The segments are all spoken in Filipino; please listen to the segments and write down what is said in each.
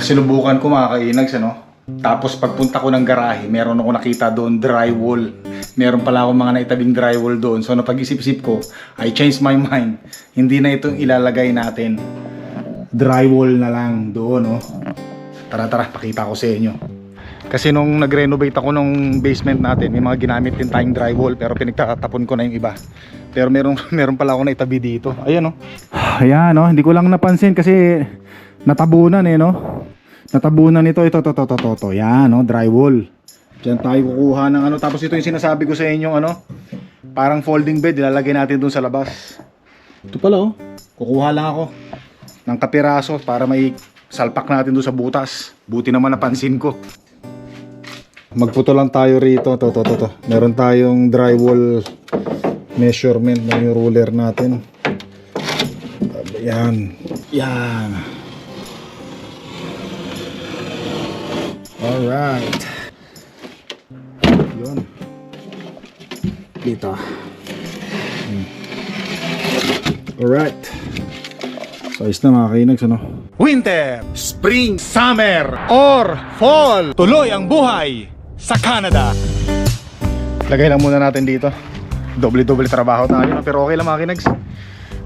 Sinubukan ko mga kainags, ano? Tapos pagpunta ko ng garahe, meron ako nakita doon drywall. Meron pala akong mga naitabing drywall doon. So napag-isip-isip ko, I changed my mind. Hindi na itong ilalagay natin. Drywall na lang doon, no? Tara, tara, pakita ko sa inyo. Kasi nung nag-renovate ako nung basement natin, may mga ginamit din tayong drywall pero pinagtatapon ko na yung iba. Pero meron, meron pala ako na itabi dito. Ayan oh. Ayan oh, hindi ko lang napansin kasi natabunan eh no. Natabunan ito, ito, ito, ito, ito, ito. Yan oh, drywall. Diyan tayo kukuha ng ano. Tapos ito yung sinasabi ko sa inyo ano. Parang folding bed, ilalagay natin dun sa labas. Ito pala oh. Kukuha lang ako ng kapiraso para may salpak natin doon sa butas. Buti naman napansin ko. Magputo lang tayo rito. To, to, to, to. Meron tayong drywall measurement yung ruler natin. Yan. Yan. Alright. Yun. Dito. Hmm. Alright. So, ayos na mga kainags, ano? Winter, Spring, Summer, or Fall. Tuloy ang buhay sa Canada. Lagay lang muna natin dito. Doble-doble trabaho tayo, no? pero okay lang mga kinags.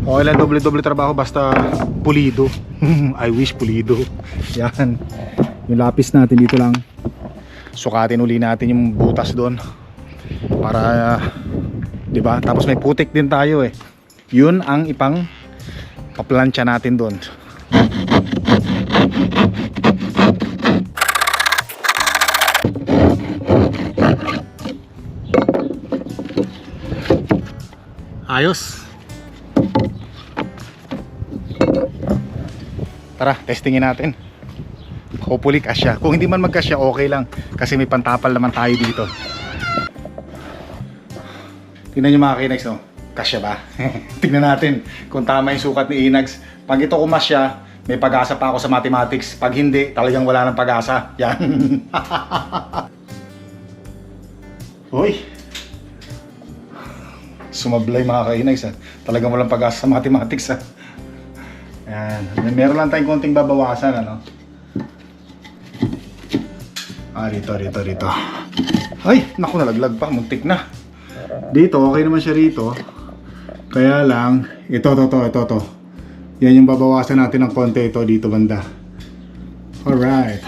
Okay lang doble-doble trabaho basta pulido. I wish pulido. Yan. Yung lapis natin dito lang. Sukatin uli natin yung butas doon. Para, 'di ba? Tapos may putik din tayo eh. Yun ang ipang paplansya natin doon. Ayos. Tara, testingin natin. Hopefully kasya. Kung hindi man magkasya, okay lang. Kasi may pantapal naman tayo dito. Tingnan nyo mga kinags, no? Kasya ba? Tingnan natin kung tama yung sukat ni Inags. Pag ito kumasya, may pag-asa pa ako sa mathematics. Pag hindi, talagang wala ng pag-asa. Yan. Uy. Sumablay mga kainags, ha? Talagang walang pag-asa sa mathematics, ha? Yan. Meron lang tayong konting babawasan, ano? Ah, dito, dito, dito. Ay, naku, nalaglag pa. Muntik na. Dito, okay naman siya rito. Kaya lang, ito, to, to, ito, to. Yan yung babawasan natin ng konti ito dito banda. Alright.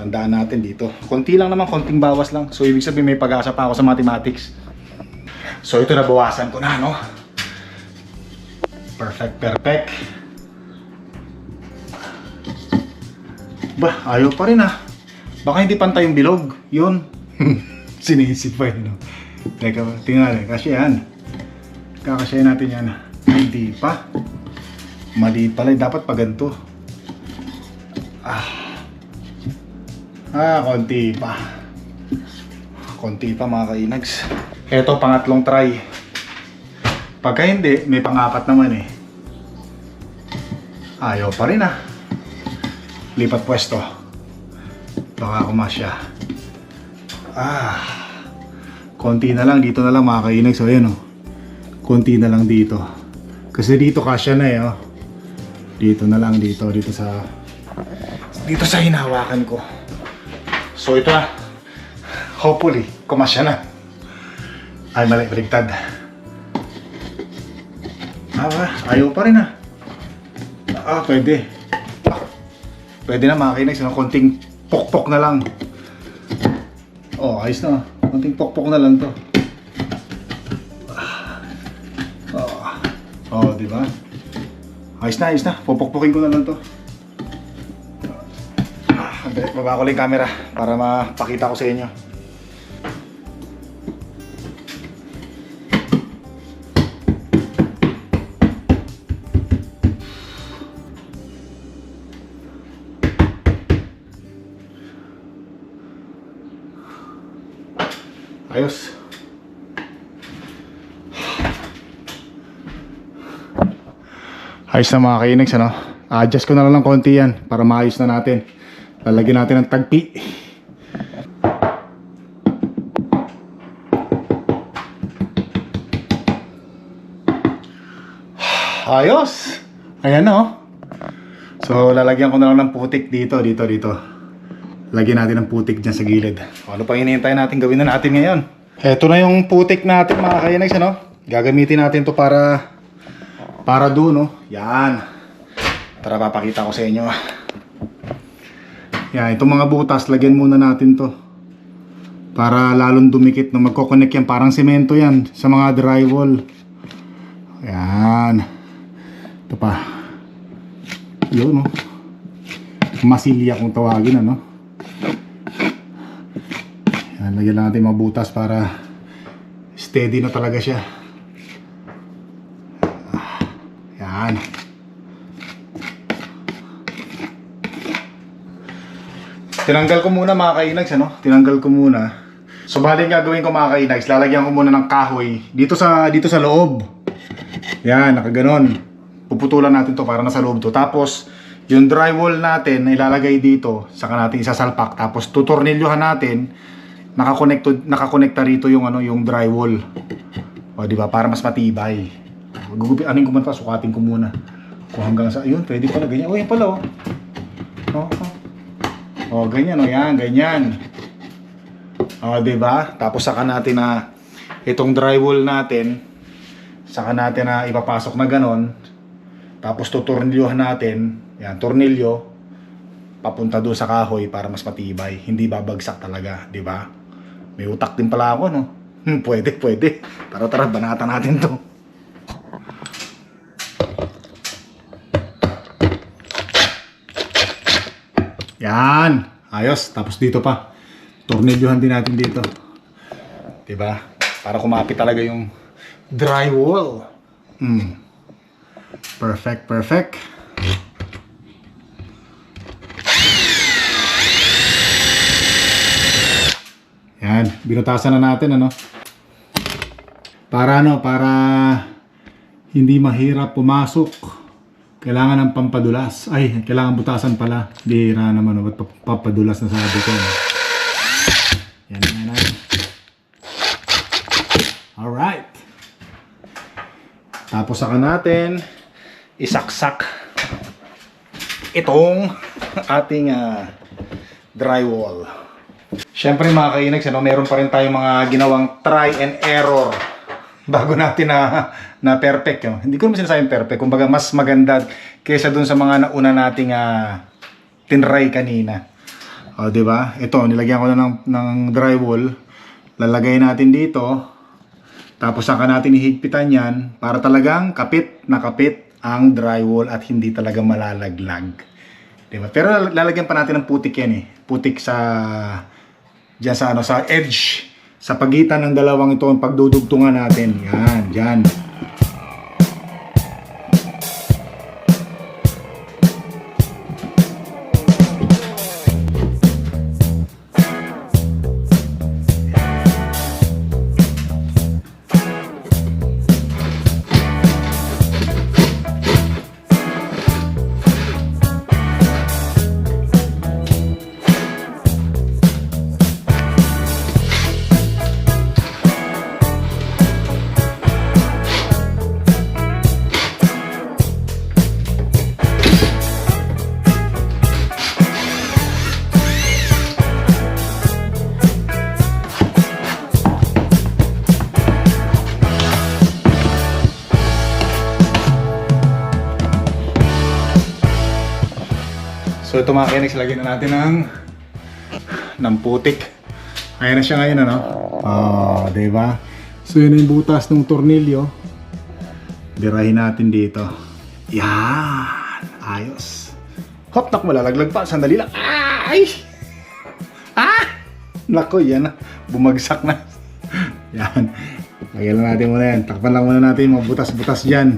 Tandaan natin dito. Konti lang naman, konting bawas lang. So, ibig sabihin may pag-asa pa ako sa mathematics. So, ito nabawasan ko na, no? Perfect, perfect. Ba, ayaw pa rin ah. Baka hindi pantay yung bilog. Yun. Sinisip pa yun. No? Teka, tingnan. Kasi yan. Kakasya natin yan. Hindi pa. Mali pala. Dapat pa ganito. Ah. Ah, konti pa. Konti pa mga kainags. Eto, pangatlong try. Pagka hindi, may pangapat naman eh. Ayaw pa rin ah. Lipat pwesto. Baka kumasya. Ah. Konti na lang. Dito na lang mga kainag. So ayan oh. Konti na lang dito. Kasi dito kasya na eh oh. Dito na lang dito. Dito sa... Dito sa hinawakan ko. So ito na. Hopefully, kumasya na. Ay, mali. Baligtad. Ah, ayaw pa rin ah. Ah, pwede. Ah, pwede na mga kinex, no? konting pokpok na lang. Oh, ayos na. Konting pokpok na lang to. Oh, oh di ba? Ayos na, ayos na. Popokpokin ko na lang to. Ah. Baba ko lang yung camera para mapakita ko sa inyo. Ayos na mga kainags, ano? Adjust ko na lang ng konti yan para maayos na natin. Lalagyan natin ng tagpi. Ayos! Ayan na, oh. So, lalagyan ko na lang ng putik dito, dito, dito. Lagyan natin ng putik dyan sa gilid. O, Ano pa hinihintay natin gawin na natin ngayon? Heto na yung putik natin mga kainags, ano? Gagamitin natin to para para doon, no? Yan. Tara, papakita ko sa inyo. Yan, itong mga butas, lagyan muna natin to. Para lalong dumikit na magkoconnect yan. Parang semento yan sa mga drywall. Yan. Ito pa. Yun, no? Masilya kung tawagin, ano? Yan, lagyan natin mga butas para steady na talaga siya. Yan. Tinanggal ko muna mga kainags, ano? Tinanggal ko muna. So bali ang gagawin ko mga kainags, lalagyan ko muna ng kahoy dito sa dito sa loob. Yan, nakaganon. Puputulan natin to para nasa loob to. Tapos, yung drywall natin ilalagay dito, saka natin isasalpak. Tapos tutornilyohan natin, nakakonekto nakakonekta rito yung ano, yung drywall. O, di ba? Para mas matibay. Gugupi, anin ko man pa, sukatin ko muna. Kung hanggang sa, ayun, pwede pala ganyan. Oh, yan pala, oh. Oh, oh. Oh, ganyan, oh, yan, ganyan. Oh, di ba? Tapos saka natin na itong drywall natin, saka natin na ipapasok na ganon. Tapos tutornilyohan natin, yan, tornilyo, papunta doon sa kahoy para mas matibay. Hindi babagsak talaga, di ba? May utak din pala ako, no? Hmm, pwede, pwede. Tara, tara, banatan natin to. Yan. Ayos. Tapos dito pa. Tornilyohan din natin dito. 'Di ba? Para kumapit talaga yung drywall. Hmm. Perfect, perfect. Yan, binutasan na natin ano. Para ano, para hindi mahirap pumasok. Kailangan ng pampadulas. Ay, kailangan butasan pala. Bihira naman, oh, ba't pa- pampadulas na sabi ko. no? Yan, yan, yan. Alright. Tapos saka natin isaksak itong ating ah, drywall. Siyempre mga kainags, ano, meron pa rin tayong mga ginawang try and error bago natin na na perfect yun. Hindi ko naman sinasabing perfect, kumbaga mas maganda kaysa dun sa mga nauna nating ah, tinry kanina. O, di ba? Ito, nilagyan ko na ng, ng drywall. Lalagay natin dito. Tapos saka natin ihigpitan yan para talagang kapit na kapit ang drywall at hindi talaga malalaglag. Diba? Pero lalagyan pa natin ng putik yan eh. Putik sa diyan sa ano sa edge sa pagitan ng dalawang ito ang pagdudugtungan natin. Yan, diyan. Ito mga kinex, lagyan na natin ng ng putik. Ayan na siya ngayon ano. Oh, 'di ba? So yun yung butas ng tornilyo. Dirahin natin dito. Yan. Ayos. Hop, nak malalaglag pa. Sandali lang. Ay! Ah! Nako, yan na. Bumagsak na. yan. Lagyan lang natin muna yan. Takpan lang muna natin mga butas-butas dyan.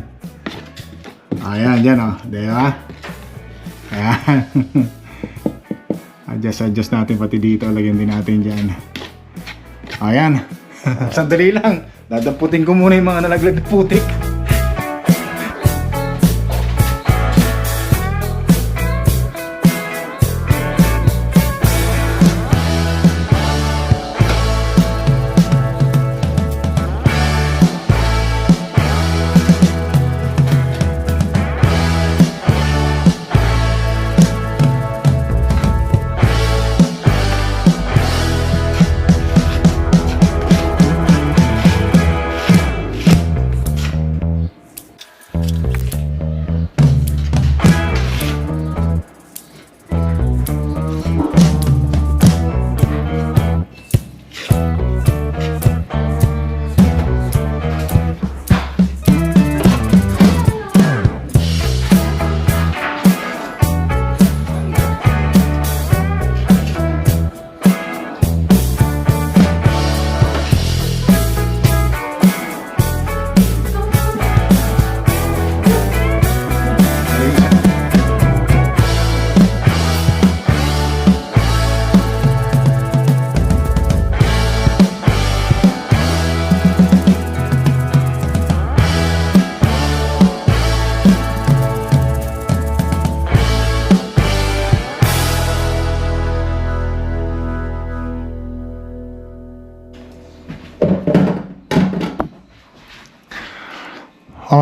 Ayan, dyan o. Oh. Di ba? Ayan. adjust, adjust natin pati dito. Lagyan din natin dyan. Ayan. Sandali lang. Dadaputin ko muna yung mga nalaglag na putik.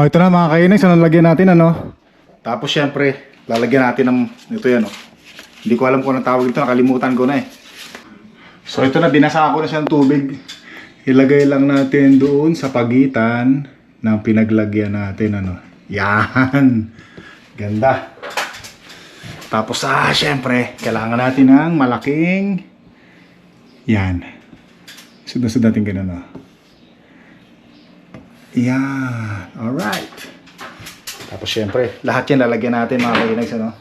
Oh, ito na mga kainis. Ano lagyan natin ano? Tapos syempre, lalagyan natin ng ito yan oh. Hindi ko alam kung anong tawag ito, nakalimutan ko na eh. So ito na, binasa ko na siya tubig. Ilagay lang natin doon sa pagitan ng pinaglagyan natin ano. Yan. Ganda. Tapos ah, syempre, kailangan natin ng malaking yan. Sunod-sunod natin ganun oh. Yan. Alright. Tapos syempre, lahat yan lalagyan natin mga kainags, ano?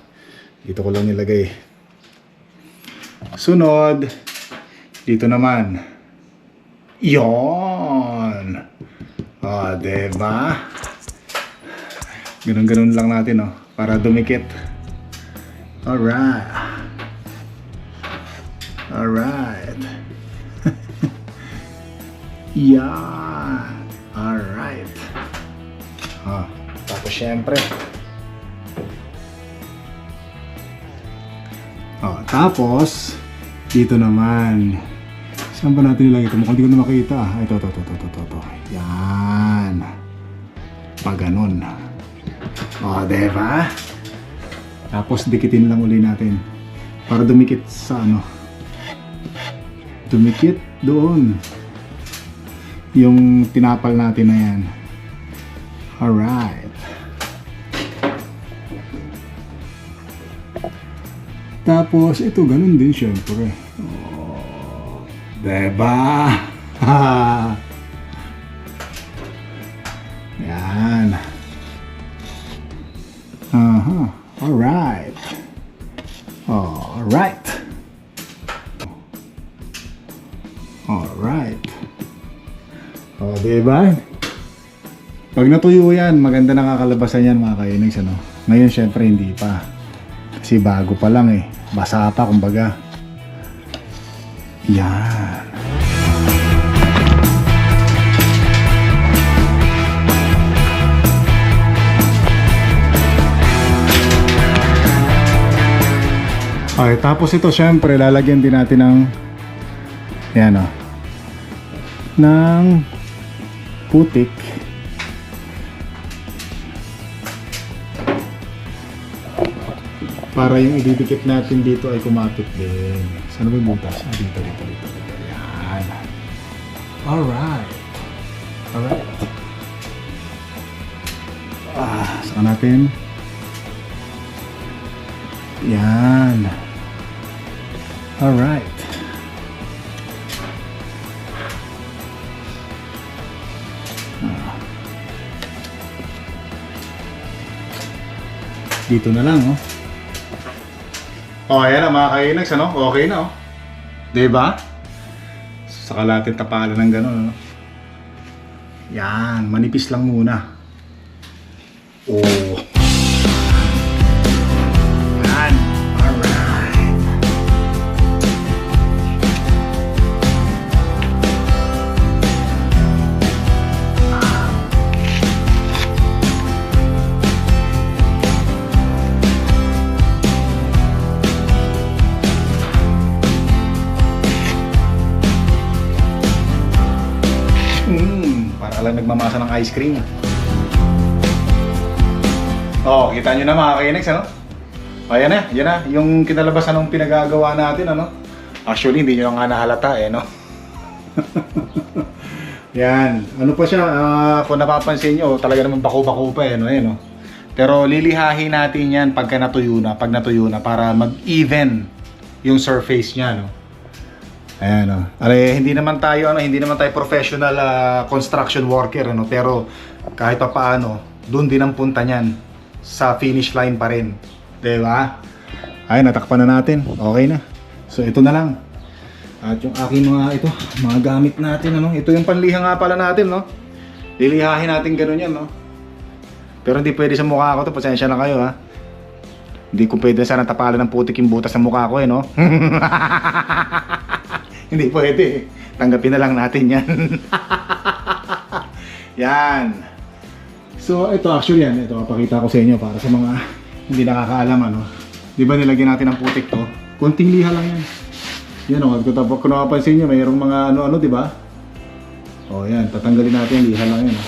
Dito ko lang nilagay. Sunod. Dito naman. Yon. O, oh, diba? Ganun-ganun lang natin, oh. Para dumikit. Alright. Alright. Yan. Alright. Ah, tapos syempre. Oh, tapos dito naman. Saan ba natin ilagay ito? Mukhang di ko na makita. Ah, Ito, ito, ito, ito, ito, ito. Yan. Pag ganun. O, diba? Tapos dikitin lang uli natin. Para dumikit sa ano. Dumikit doon yung tinapal natin na yan. Alright. Tapos, ito, ganun din syempre. Oh, diba? yan. Aha. Alright. Alright. Alright. O, oh, di ba? Pag natuyo yan, maganda nakakalabasan yan mga kainags, ano? Ngayon, syempre, hindi pa. Kasi bago pa lang eh. Basa pa, kumbaga. Yan. Okay, tapos ito, syempre, lalagyan din natin ng yan o. ng putik. Para yung ididikit natin dito ay kumapit din. Saan ba yung butas? Ah, dito, dito, dito, dito. Yan. Alright. Alright. Ah, saka natin. Yan. Alright. Dito na lang, oh. Oh, ayan na mga kainags, ano? Okay na, oh. Diba? Saka natin tapalan ng gano'n, ano? Yan, manipis lang muna. Oh. Ice cream. Oh, kita nyo na mga kainex, ano? Ayan na, yan na. Yung kinalabasan ng pinagagawa natin, ano? Actually, hindi nyo nga nahalata, eh, no? yan. Ano pa siya, ah, kung napapansin nyo, talaga naman bako-bako pa, eh, no? Eh, no? Pero lilihahin natin yan pagka natuyo na, pag natuyo na, para mag-even yung surface niya, no? Ayan o. Are, hindi naman tayo ano, hindi naman tayo professional ah, construction worker ano, pero kahit pa paano, doon din ang punta niyan sa finish line pa rin. 'Di ba? Ay, natakpan na natin. Okay na. So ito na lang. At yung aking mga ito, mga gamit natin ano, ito yung panliha nga pala natin, no. Lilihahin natin ganun yan, no. Pero hindi pwede sa mukha ko to, pasensya na kayo ha. Hindi ko pwede sana tapalan ng putik yung butas sa mukha ko eh, no? Hindi pwede. Tanggapin na lang natin yan. yan. So, ito actually yan. Ito, papakita ko sa inyo para sa mga hindi nakakaalam, ano. Di ba nilagyan natin ng putik to? Kunting liha lang yan. Yan o, kung, kung napapansin nyo, mayroong mga ano-ano, di ba? O, yan. Tatanggalin natin yung liha lang yan.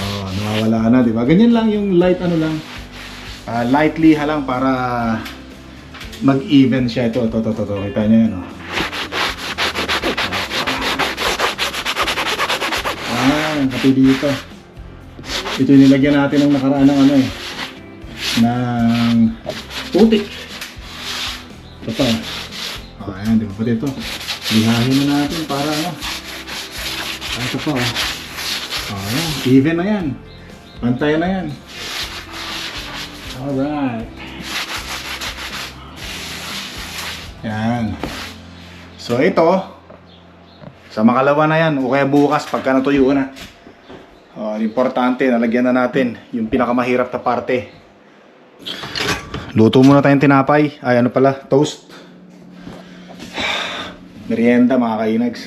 O, nawawala na, di ba? Ganyan lang yung light ano lang. Ah, lightly ha lang para mag-even siya. Ito, ito, ito, ito, ito. Kita niyo yan, oh. Ah, pati dito. Ito nilagyan natin ng nakaraan ng ano eh. Ng putik. Ito pa. Oh, ayan, di ba? Pati ito. Lihahin na natin para ano. Ah, ito pa oh. Oh, ayan. Even na yan. Pantay na yan. Alright. Yan. So ito, sa makalawa na yan, o kaya bukas pagka natuyo na. Oh, importante, nalagyan na natin yung pinakamahirap na parte. Luto muna tayong tinapay. Ay, ano pala, toast. Merienda mga kainags.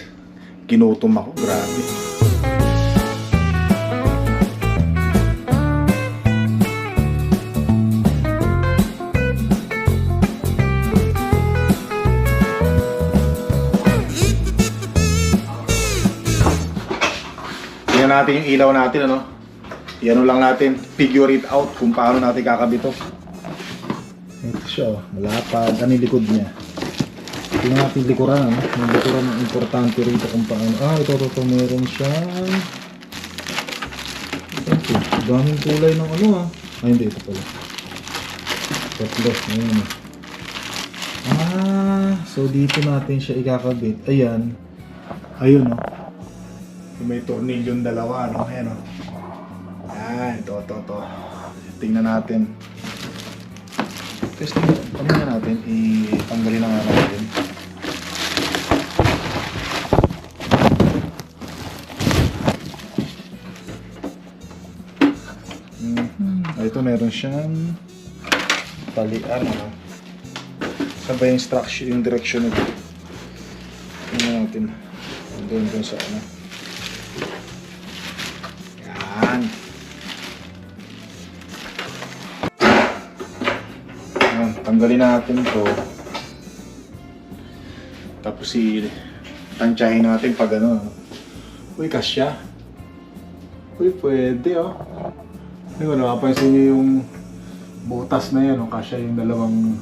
Ginutom ako, grabe. Natin yung ilaw natin, ano? Iano lang natin, figure it out kung paano natin kakabito. Ito siya, oh. malapad. Ano yung likod niya? Natin yung likuran, ano? Yung likuran ang importante rito kung paano. Ah, ito, ito, ito. Meron siyang... Ito, daming kulay ng ano, ah. Ay, hindi, ito pala. Tatlo, ayun. ah. Ah, so dito natin siya ikakabit. Ayan. Ayun, oh. Yung may tornilyong dalawa, no? Ayan, o. Ayan, ito, ito, ito. Tingnan natin. Testing, ano na natin? I-tanggalin na nga natin. Mhm. Ah, ito meron siyang talian, ano? Saan ba yung structure, yung direction nito? Tingnan natin. Doon, doon sa ano. Tanggalin natin to. Tapos si tansyahin natin pag ano. Uy, kasya. Uy, pwede oh. Hindi ko napapansin niyo yung butas na yan, oh. kasya yung dalawang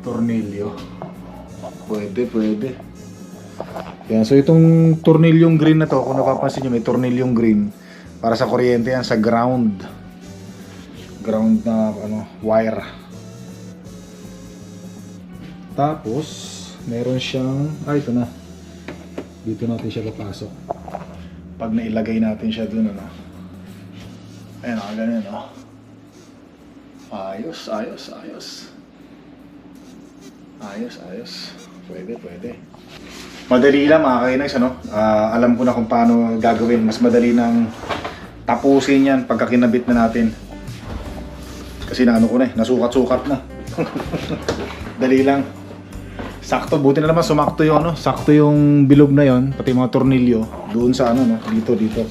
tornilyo. Pwede, pwede. Yan, so itong tornilyong green na to, kung napapansin nyo, may tornilyong green para sa kuryente yan sa ground. Ground na ano, wire. Tapos, meron siyang, ah ito na. Dito natin siya papasok. Pag nailagay natin siya dun, ano. Ayan, ah, ganyan, oh. Ayos, ayos, ayos. Ayos, ayos. Pwede, pwede. Madali lang mga kainags, ano? Ah, alam ko na kung paano gagawin. Mas madali nang tapusin yan pagka kinabit na natin. Kasi na ano ko na eh, nasukat-sukat na. Dali lang. Sakto, buti na naman sumakto yung ano, sakto yung bilog na yon, pati mga tornilyo doon sa ano no, dito dito.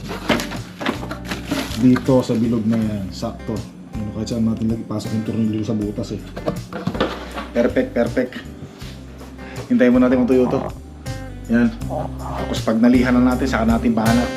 Dito sa bilog na yan, sakto. Ano kahit saan natin nagpasok yung tornilyo sa butas eh. Perfect, perfect. Hintayin mo natin kung tuyo to. Yan. Tapos pag nalihan na natin, saka natin bahanap.